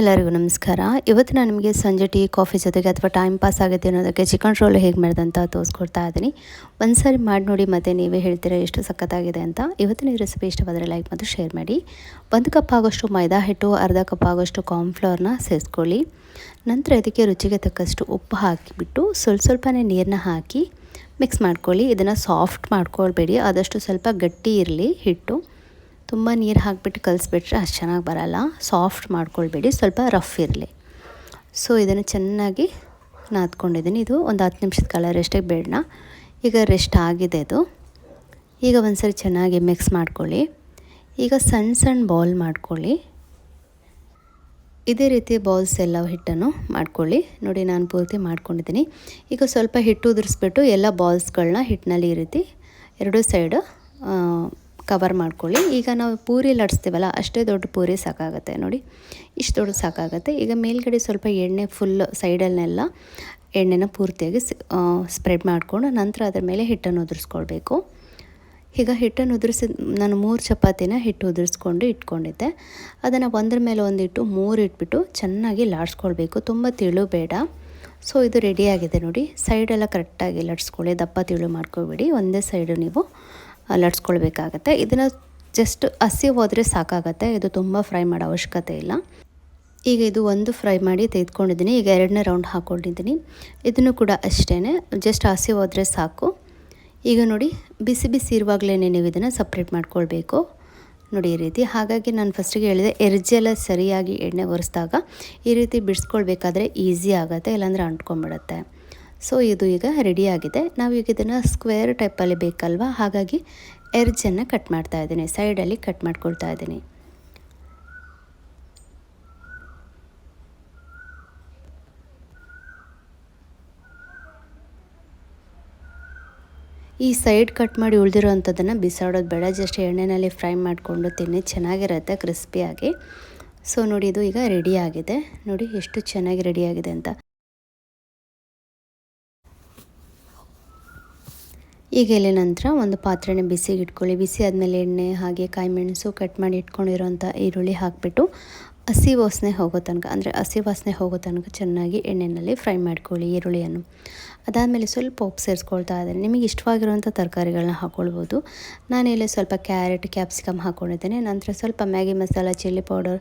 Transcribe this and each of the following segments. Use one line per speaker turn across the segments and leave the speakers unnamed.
ಎಲ್ಲರಿಗೂ ನಮಸ್ಕಾರ. ಇವತ್ತು ನಾನು ನಿಮಗೆ ಸಂಜೆ ಟೀ, ಕಾಫಿ ಜೊತೆಗೆ ಅಥವಾ ಟೈಮ್ ಪಾಸ್ ಆಗುತ್ತೆ ಅನ್ನೋದಕ್ಕೆ ಚಿಕನ್ ರೋಲ್ ಹೇಗೆ ಮಾಡಿದಂತ ತೋರಿಸ್ಕೊಡ್ತಾ ಇದ್ದೀನಿ. ಒಂದು ಸಾರಿ ಮಾಡಿ ನೋಡಿ ಮತ್ತು ನೀವೇ ಹೇಳ್ತೀರಾ ಎಷ್ಟು ಸಖತ್ತಾಗಿದೆ ಅಂತ. ಇವತ್ತಿನ ಈ ರೆಸಿಪಿ ಇಷ್ಟವಾದರೆ ಲೈಕ್ ಮತ್ತು ಶೇರ್ ಮಾಡಿ. ಒಂದು ಕಪ್ ಆಗೋಷ್ಟು ಮೈದಾ ಹಿಟ್ಟು, ಅರ್ಧ ಕಪ್ ಆಗೋಷ್ಟು ಕಾರ್ನ್ಫ್ಲವರ್ನ ಸೇರಿಸ್ಕೊಳ್ಳಿ. ನಂತರ ಇದಕ್ಕೆ ರುಚಿಗೆ ತಕ್ಕಷ್ಟು ಉಪ್ಪು ಹಾಕಿಬಿಟ್ಟು ಸ್ವಲ್ಪ ಸ್ವಲ್ಪನೇ ನೀರನ್ನ ಹಾಕಿ ಮಿಕ್ಸ್ ಮಾಡ್ಕೊಳ್ಳಿ. ಇದನ್ನು ಸಾಫ್ಟ್ ಮಾಡ್ಕೊಳ್ಬೇಡಿ. ಆದಷ್ಟು ಸ್ವಲ್ಪ ಗಟ್ಟಿ ಇರಲಿ ಹಿಟ್ಟು. ತುಂಬ ನೀರು ಹಾಕಿಬಿಟ್ಟು ಕಲಿಸ್ಬಿಟ್ರೆ ಅಷ್ಟು ಚೆನ್ನಾಗಿ ಬರಲ್ಲ. ಸಾಫ್ಟ್ ಮಾಡ್ಕೊಳ್ಬೇಡಿ, ಸ್ವಲ್ಪ ರಫ್ ಇರಲಿ. ಸೊ ಇದನ್ನು ಚೆನ್ನಾಗಿ ನಾದ್ಕೊಂಡಿದ್ದೀನಿ. ಇದು ಒಂದು ಹತ್ತು ನಿಮಿಷದ ಕಾಲ ರೆಸ್ಟಿಗೆ ಬೇಡಣ ಈಗ ರೆಸ್ಟ್ ಆಗಿದೆ ಇದು. ಈಗ ಒಂದ್ಸರಿ ಚೆನ್ನಾಗಿ ಮಿಕ್ಸ್ ಮಾಡ್ಕೊಳ್ಳಿ. ಈಗ ಸಣ್ಣ ಸಣ್ಣ ಬಾಲ್ ಮಾಡ್ಕೊಳ್ಳಿ. ಇದೇ ರೀತಿ ಬಾಲ್ಸ್ ಎಲ್ಲ ಹಿಟ್ಟನ್ನು ಮಾಡ್ಕೊಳ್ಳಿ. ನೋಡಿ, ನಾನು ಪೂರ್ತಿ ಮಾಡ್ಕೊಂಡಿದ್ದೀನಿ. ಈಗ ಸ್ವಲ್ಪ ಹಿಟ್ಟು ಉದುರಿಸ್ಬಿಟ್ಟು ಎಲ್ಲ ಬಾಲ್ಸ್ಗಳನ್ನ ಹಿಟ್ಟಿನಲ್ಲಿ ಈ ರೀತಿ ಎರಡೂ ಸೈಡು ಕವರ್ ಮಾಡ್ಕೊಳ್ಳಿ. ಈಗ ನಾವು ಪೂರಿ ಲಟ್ಸ್ತೀವಲ್ಲ, ಅಷ್ಟೇ ದೊಡ್ಡ ಪೂರಿ ಸಾಕಾಗುತ್ತೆ ನೋಡಿ. ಇಷ್ಟು ದೊಡ್ಡ ಸಾಕಾಗುತ್ತೆ. ಈಗ ಮೇಲ್ಗಡೆ ಸ್ವಲ್ಪ ಎಣ್ಣೆ ಫುಲ್ ಸೈಡಲ್ನೆಲ್ಲ ಎಣ್ಣೆನ ಪೂರ್ತಿಯಾಗಿ ಸ್ಪ್ರೆಡ್ ಮಾಡಿಕೊಂಡು ನಂತರ ಅದರ ಮೇಲೆ ಹಿಟ್ಟನ್ನು ಉದುರಿಸ್ಕೊಳ್ಬೇಕು. ಈಗ ಹಿಟ್ಟನ್ನು ಉದುರಿಸಿ ನಾನು ಮೂರು ಚಪಾತಿನ ಹಿಟ್ಟು ಉದುರಿಸ್ಕೊಂಡು ಇಟ್ಕೊಂಡಿದ್ದೆ. ಅದನ್ನು ಒಂದ್ರ ಮೇಲೆ ಒಂದಿಟ್ಟು ಮೂರು ಇಟ್ಬಿಟ್ಟು ಚೆನ್ನಾಗಿ ಲಾಡಿಸ್ಕೊಳ್ಬೇಕು. ತುಂಬ ತಿಳು ಬೇಡ. ಸೊ ಇದು ರೆಡಿಯಾಗಿದೆ ನೋಡಿ. ಸೈಡೆಲ್ಲ ಕರೆಕ್ಟಾಗಿ ಲಟ್ಸ್ಕೊಳ್ಳಿ. ದಪ್ಪ ತಿಳು ಮಾಡ್ಕೊಬೇಡಿ. ಒಂದೇ ಸೈಡು ನೀವು. ಲಟ್ಸ್ಕೊಳ್ಬೇಕಾಗತ್ತೆ ಇದನ್ನು ಜಸ್ಟ್ ಹಸಿ ಹೋದರೆ ಸಾಕಾಗತ್ತೆ. ಇದು ತುಂಬ ಫ್ರೈ ಮಾಡೋ ಅವಶ್ಯಕತೆ ಇಲ್ಲ. ಈಗ ಇದು ಒಂದು ಫ್ರೈ ಮಾಡಿ ತೆಗೆದುಕೊಂಡಿದ್ದೀನಿ. ಈಗ ಎರಡನೇ ರೌಂಡ್ ಹಾಕ್ಕೊಂಡಿದ್ದೀನಿ. ಇದನ್ನು ಕೂಡ ಅಷ್ಟೇ ಜಸ್ಟ್ ಹಸಿ ಹೋದರೆ ಸಾಕು. ಈಗ ನೋಡಿ, ಬಿಸಿ ಬಿಸಿ ಇರುವಾಗಲೇ ನೀವು ಇದನ್ನು ಸಪ್ರೇಟ್ ಮಾಡ್ಕೊಳ್ಬೇಕು. ನೋಡಿ, ಈ ರೀತಿ. ಹಾಗಾಗಿ ನಾನು ಫಸ್ಟಿಗೆ ಹೇಳಿದೆ ಎರ್ಜೆಲ್ಲ ಸರಿಯಾಗಿ ಎಣ್ಣೆ ಒರೆಸಿದಾಗ ಈ ರೀತಿ ಬಿಡಿಸ್ಕೊಳ್ಬೇಕಾದ್ರೆ ಈಸಿ ಆಗುತ್ತೆ, ಇಲ್ಲಾಂದರೆ ಅಂಟ್ಕೊಂಡ್ಬಿಡುತ್ತೆ. ಸೊ ಇದು ಈಗ ರೆಡಿಯಾಗಿದೆ ಈಗ ಇದನ್ನು ಸ್ಕ್ವೇರ್ ಟೈಪಲ್ಲಿ ಬೇಕಲ್ವಾ? ಹಾಗಾಗಿ ಎರ್ಜನ್ನು ಕಟ್ ಮಾಡ್ತಾ ಇದ್ದೀನಿ. ಸೈಡಲ್ಲಿ ಕಟ್ ಮಾಡ್ಕೊಳ್ತಾ ಇದ್ದೀನಿ. ಈ ಸೈಡ್ ಕಟ್ ಮಾಡಿ ಉಳಿದಿರೋ ಅಂಥದ್ದನ್ನು ಬಿಸಾಡೋದು ಬೇಡ. ಜಸ್ಟ್ ಎಣ್ಣೆಯಲ್ಲಿ ಫ್ರೈ ಮಾಡಿಕೊಂಡು ತಿನ್ನಿ. ಚೆನ್ನಾಗಿರುತ್ತೆ ಕ್ರಿಸ್ಪಿಯಾಗಿ ಸೊ ನೋಡಿ, ಇದು ಈಗ ರೆಡಿಯಾಗಿದೆ ನೋಡಿ, ಎಷ್ಟು ಚೆನ್ನಾಗಿ ರೆಡಿಯಾಗಿದೆ ಅಂತ. ಈಗ ಎಲೆ ನಂತರ ಒಂದು ಪಾತ್ರೆನ ಬಿಸಿಗೆ ಇಟ್ಕೊಳ್ಳಿ. ಬಿಸಿ ಆದಮೇಲೆ ಎಣ್ಣೆ ಹಾಗೆ ಕಾಯಿ ಮೆಣಸು ಕಟ್ ಮಾಡಿ ಇಟ್ಕೊಂಡಿರೋಂಥ ಈರುಳ್ಳಿ ಹಾಕಿಬಿಟ್ಟು ಹಸಿ ವಾಸನೆ ಹೋಗೋ ತನಕ, ಅಂದರೆ ಹಸಿ ವಾಸನೆ ಹೋಗೋ ತನಕ ಚೆನ್ನಾಗಿ ಎಣ್ಣೆಯಲ್ಲಿ ಫ್ರೈ ಮಾಡ್ಕೊಳ್ಳಿ ಈರುಳ್ಳಿಯನ್ನು. ಅದಾದಮೇಲೆ ಸ್ವಲ್ಪ ಉಪ್ಪು ಸೇರಿಸ್ಕೊಳ್ತಾ ಇದ್ದೇನೆ. ನಿಮಗೆ ಇಷ್ಟವಾಗಿರುವಂಥ ತರಕಾರಿಗಳನ್ನ ಹಾಕ್ಕೊಳ್ಬೋದು. ನಾನಿಲ್ಲಿ ಸ್ವಲ್ಪ ಕ್ಯಾರೆಟ್, ಕ್ಯಾಪ್ಸಿಕಮ್ ಹಾಕ್ಕೊಂಡಿದ್ದೇನೆ. ನಂತರ ಸ್ವಲ್ಪ Maggi masala, chilli powder,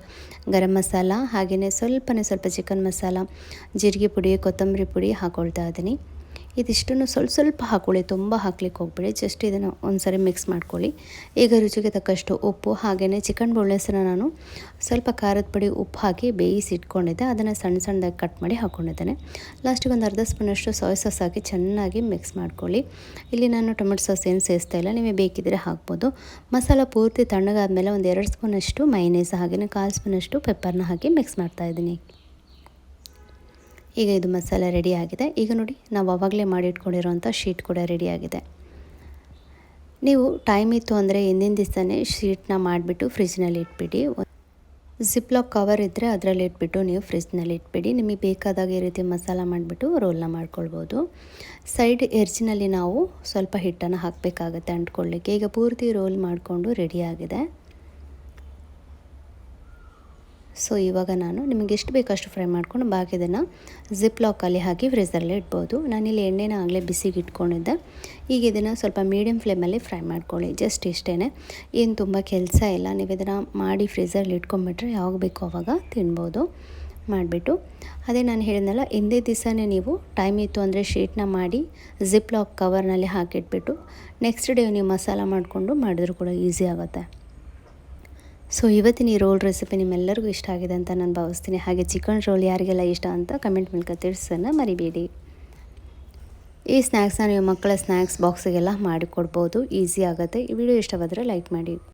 garam masala, ಹಾಗೆಯೇ ಸ್ವಲ್ಪನೇ ಸ್ವಲ್ಪ ಚಿಕನ್ ಮಸಾಲ, ಜೀರಿಗೆ ಪುಡಿ, ಕೊತ್ತಂಬರಿ ಪುಡಿ ಹಾಕ್ಕೊಳ್ತಾ ಇದ್ದೀನಿ. ಇದಿಷ್ಟನ್ನು ಸ್ವಲ್ಪ ಸ್ವಲ್ಪ ಹಾಕ್ಕೊಳ್ಳಿ ತುಂಬ ಹಾಕ್ಲಿಕ್ಕೆ ಹೋಗ್ಬೇಡಿ. ಜಸ್ಟ್ ಇದನ್ನು ಒಂದ್ಸರಿ ಮಿಕ್ಸ್ ಮಾಡ್ಕೊಳ್ಳಿ. ಈಗ ರುಚಿಗೆ ತಕ್ಕಷ್ಟು ಉಪ್ಪು, ಹಾಗೆಯೇ ಚಿಕನ್ ಬೊಳ್ಳೆಸನ ನಾನು ಸ್ವಲ್ಪ ಖಾರದ ಪುಡಿ ಉಪ್ಪು ಹಾಕಿ ಬೇಯಿಸಿ ಇಟ್ಕೊಂಡಿದ್ದೆ. ಅದನ್ನು ಸಣ್ಣ ಸಣ್ಣದಾಗಿ ಕಟ್ ಮಾಡಿ ಹಾಕ್ಕೊಂಡಿದ್ದೇನೆ ಲಾಸ್ಟಿಗೆ ಒಂದು ಅರ್ಧ ಸ್ಪೂನಷ್ಟು ಸಾಯ್ ಸಾಸ್ ಹಾಕಿ ಚೆನ್ನಾಗಿ ಮಿಕ್ಸ್ ಮಾಡ್ಕೊಳ್ಳಿ. ಇಲ್ಲಿ ನಾನು ಟೊಮೆಟೊ ಸಾಸ್ ಏನು ಸೇರಿಸ್ತಾ ಇಲ್ಲ. ನಿಮಗೆ ಬೇಕಿದ್ದರೆ ಹಾಕ್ಬೋದು. ಮಸಾಲ ಪೂರ್ತಿ ತಣ್ಣಗಾದ್ಮೇಲೆ ಒಂದು ಎರಡು ಸ್ಪೂನಷ್ಟು ಮೈನೇಸ್ ಹಾಗೆಯೇ ಕಾಲು ಸ್ಪೂನಷ್ಟು ಪೆಪ್ಪರ್ನ ಹಾಕಿ ಮಿಕ್ಸ್ ಮಾಡ್ತಾಯಿದ್ದೀನಿ ಈಗ ಇದು ಮಸಾಲ ರೆಡಿ ಆಗಿದೆ. ಈಗ ನೋಡಿ, ನಾವು ಅವಾಗಲೇ ಮಾಡಿ ಇಟ್ಕೊಂಡಿರೋಂಥ ಶೀಟ್ ಕೂಡ ರೆಡಿಯಾಗಿದೆ ನೀವು ಟೈಮ್ ಇತ್ತು ಅಂದರೆ ಹಿಂದಿನ ದಿವಸನೇ ಶೀಟ್ನ ಮಾಡಿಬಿಟ್ಟು ಫ್ರಿಜ್ನಲ್ಲಿ ಇಟ್ಬಿಡಿ. ಜಿಪ್ಲಾಕ್ ಕವರ್ ಇದ್ದರೆ ಅದರಲ್ಲಿ ಇಟ್ಬಿಟ್ಟು ನೀವು ಫ್ರಿಜ್ನಲ್ಲಿ ಇಟ್ಬಿಡಿ. ನಿಮಗೆ ಬೇಕಾದಾಗ ಈ ರೀತಿ ಮಸಾಲ ಮಾಡಿಬಿಟ್ಟು ರೋಲ್ನ ಮಾಡ್ಕೊಳ್ಬೋದು. ಸೈಡ್ ಎರ್ಜಿನಲ್ಲಿ ನಾವು ಸ್ವಲ್ಪ ಹಿಟ್ಟನ್ನು ಹಾಕಬೇಕಾಗತ್ತೆ ಅಂಟ್ಕೊಳ್ಳಿಕ್ಕೆ. ಈಗ ಪೂರ್ತಿ ರೋಲ್ ಮಾಡಿಕೊಂಡು ರೆಡಿಯಾಗಿದೆ ಸೊ ಇವಾಗ ನಾನು ನಿಮಗೆ ಎಷ್ಟು ಬೇಕಷ್ಟು ಫ್ರೈ ಮಾಡ್ಕೊಂಡು ಬಾಕಿದನ್ನು ಜಿಪ್ ಲಾಕಲ್ಲಿ ಹಾಕಿ ಫ್ರೀಸರಲ್ಲಿ ಇಡ್ಬೋದು. ನಾನಿಲ್ಲಿ ಎಣ್ಣೆನ ಆಗಲೇ ಬಿಸಿಗೆ ಇಟ್ಕೊಂಡಿದ್ದೆ. ಈಗ ಇದನ್ನು ಸ್ವಲ್ಪ ಮೀಡಿಯಮ್ ಫ್ಲೇಮಲ್ಲಿ ಫ್ರೈ ಮಾಡ್ಕೊಳ್ಳಿ. ಜಸ್ಟ್ ಇಷ್ಟೇ ಏನು ತುಂಬ ಕೆಲಸ ಇಲ್ಲ. ನೀವು ಇದನ್ನು ಮಾಡಿ ಫ್ರೀಸರಲ್ಲಿ ಇಟ್ಕೊಂಡ್ಬಿಟ್ರೆ ಯಾವಾಗ ಬೇಕೋ ಆವಾಗ ತಿನ್ಬೋದು. ಮಾಡಿಬಿಟ್ಟು. ಅದೇ ನಾನು ಹೇಳಿದ್ನಲ್ಲ, ಹಿಂದೆ ದಿವಸನೇ ನೀವು ಟೈಮ್ ಇತ್ತು ಅಂದರೆ ಶೀಟ್ನ ಮಾಡಿ ಜಿಪ್ ಲಾಕ್ ಕವರ್ನಲ್ಲಿ ಹಾಕಿಟ್ಬಿಟ್ಟು ನೆಕ್ಸ್ಟ್ ಡೇ ನೀವು ಮಸಾಲ ಮಾಡಿಕೊಂಡು ಮಾಡಿದ್ರು ಕೂಡ ಈಸಿ ಆಗುತ್ತೆ. ಸೊ ಇವತ್ತಿನ ಈ ರೋಲ್ ರೆಸಿಪಿ ನಿಮ್ಮೆಲ್ಲರಿಗೂ ಇಷ್ಟ ಆಗಿದೆ ಅಂತ ನಾನು ಭಾವಿಸ್ತೀನಿ. ಹಾಗೆ ಚಿಕನ್ ರೋಲ್ ಯಾರಿಗೆಲ್ಲ ಇಷ್ಟ ಅಂತ ಕಮೆಂಟ್ ಮೂಲಕ ತಿಳಿಸೋಣ ಮರಿಬೇಡಿ. ಈ ಸ್ನ್ಯಾಕ್ಸ್ನ ನೀವು ಮಕ್ಕಳ ಸ್ನ್ಯಾಕ್ಸ್ ಬಾಕ್ಸಿಗೆಲ್ಲ ಮಾಡಿಕೊಡ್ಬೋದು. ಈಸಿ ಆಗುತ್ತೆ. ಈ ವಿಡಿಯೋ ಇಷ್ಟವಾದರೆ ಲೈಕ್ ಮಾಡಿ.